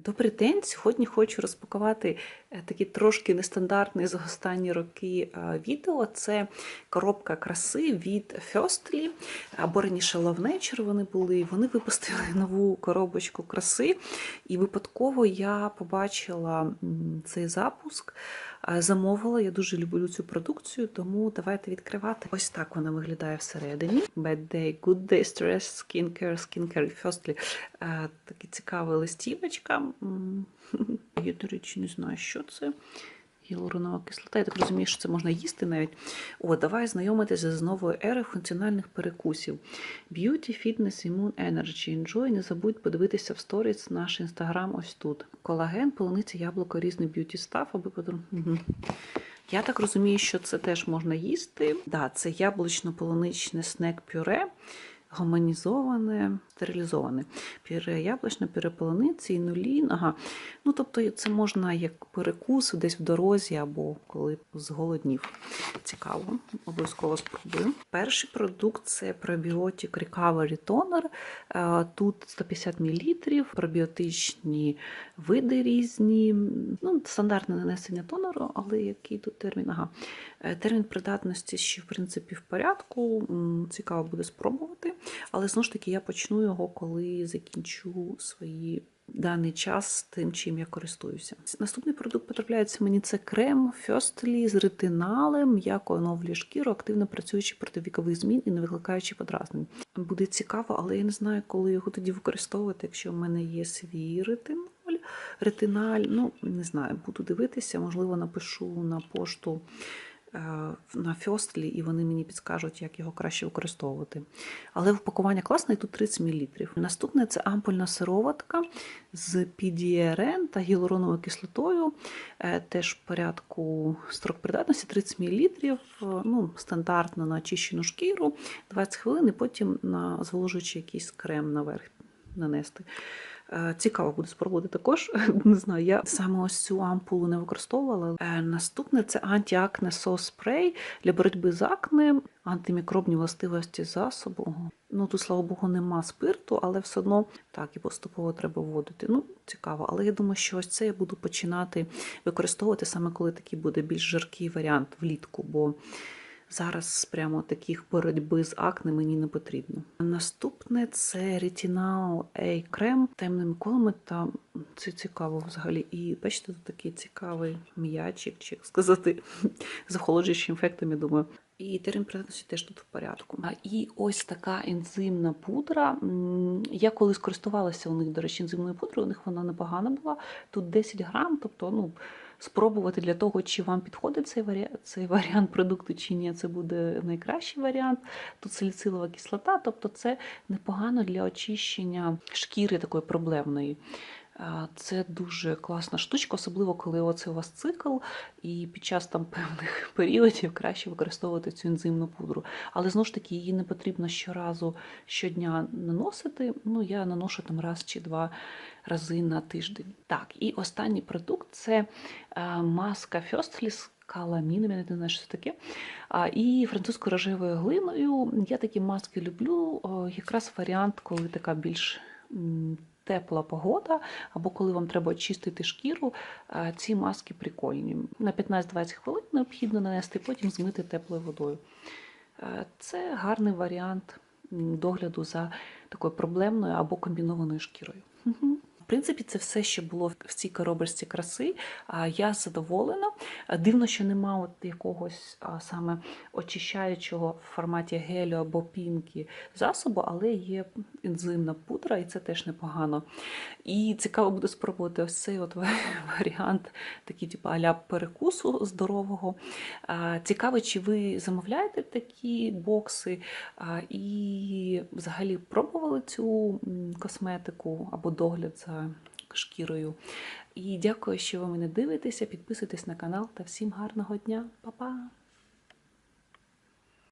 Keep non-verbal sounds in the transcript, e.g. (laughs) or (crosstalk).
Добрий день! Сьогодні хочу розпакувати е, такий трошки нестандартний за останні роки е, відео. Це коробка краси від Firstly, або раніше Nature вони були. Вони випустили (laughs) нову коробочку краси, і випадково я побачила цей запуск. е, Замовила, я дуже люблю цю продукцію, тому давайте відкривати. Ось так вона виглядає всередині. Bad Day, Good Day, Stress, Skincare, Skincare. Е, Така цікава листівочка. (laughs) Я, до речі, не знаю, що це. Гіалуронова кислота. Я так розумію, що це можна їсти навіть. О, давай знайомитися з новою ерою функціональних перекусів. Beauty, Fitness, Immune Energy. Enjoy. Не забудь подивитися в сторіс наш інстаграм ось тут. Колаген, полуниця, яблуко, різний б'юті стаф, аби. Угу. Я так розумію, що це теж можна їсти. Да, це яблучно-полуничне снек-пюре, гомонізоване, стерилізоване. Пюре яблучне, пюре полуниці, інулін. Ага. Ну, тобто це можна як перекус десь в дорозі або коли зголоднів. Цікаво, обов'язково спробую. Перший продукт це пробіотик Recovery Toner. Е, Тут 150 мл, пробіотичні види різні. Ну, стандартне нанесення тонеру, але який тут термін? Ага. Е, Термін придатності ще, в принципі, в порядку. Цікаво буде спробувати. Але знову ж таки, я почну його, коли закінчу свої даний час тим, чим я користуюся. Наступний продукт потрапляється мені це крем Firstly з ретиналем, м'яко оновлює шкіру, активно працюючи проти вікових змін і не викликаючи подразнень. Буде цікаво, але я не знаю, коли його тоді використовувати, якщо в мене є свій ретиноль. Ретиналь, ну не знаю, буду дивитися, можливо, напишу на пошту на Фьостлі, і вони мені підскажуть, як його краще використовувати. Але упакування класне, і тут 30 мл. Наступне це ампульна сироватка з PDRN та гіалуроновою кислотою. Е, Теж в порядку строк придатності 30 мл. Ну, стандартно на очищену шкіру, 20 хвилин, і потім на зволожуючий якийсь крем наверх нанести. Е, Цікаво буде спробувати також. (laughs) Не знаю, я саме ось цю ампулу не використовувала. Е, Наступне це антиакне сос спрей для боротьби з акне, антимікробні властивості засобу. Ну тут, слава Богу, нема спирту, але все одно так і поступово треба вводити. Ну, цікаво. Але я думаю, що ось це я буду починати використовувати саме коли такий буде більш жаркий варіант влітку. бо Зараз прямо таких боротьби з акне мені не потрібно. Наступне це Retinol A крем темними колами. Та це цікаво взагалі. І бачите, тут такий цікавий м'ячик, чи сказати, (laughs) з охолоджуючим ефектом, я думаю. І термін придатності теж тут в порядку. І ось така ензимна пудра. Я колись користувалася у них, до речі, ензимною пудрою, у них вона непогана була. Тут 10 грам, тобто, ну спробувати для того, чи вам підходить цей варіант, цей варіант продукту, чи ні, це буде найкращий варіант. Тут саліцилова кислота, тобто це непогано для очищення шкіри такої проблемної. Це дуже класна штучка, особливо коли оце у вас цикл, і під час там певних (laughs) періодів краще використовувати цю ензимну пудру. Але знову ж таки, її не потрібно щоразу щодня наносити. Ну, я наношу там раз чи два рази на тиждень. Так, і останній продукт це е, маска каламіном, я не знаю, що це таке. А, І французькою рожевою глиною. Я такі маски люблю. Якраз варіант, коли така більш тепла погода, або коли вам треба очистити шкіру, ці маски прикольні. На 15-20 хвилин необхідно нанести, потім змити теплою водою. Це гарний варіант догляду за такою проблемною або комбінованою шкірою. В принципі, це все, що було в цій коробочці краси. Я задоволена. Дивно, що нема от якогось саме очищаючого в форматі гелю або пінки засобу, але є ензимна пудра, і це теж непогано. І цікаво буде спробувати ось цей от (laughs) варіант, такий типу аля перекусу здорового. Цікаво, чи ви замовляєте такі бокси і взагалі пробували цю косметику або догляд за шкірою. І дякую, що ви мене дивитеся. Підписуйтесь на канал та всім гарного дня. Па-па!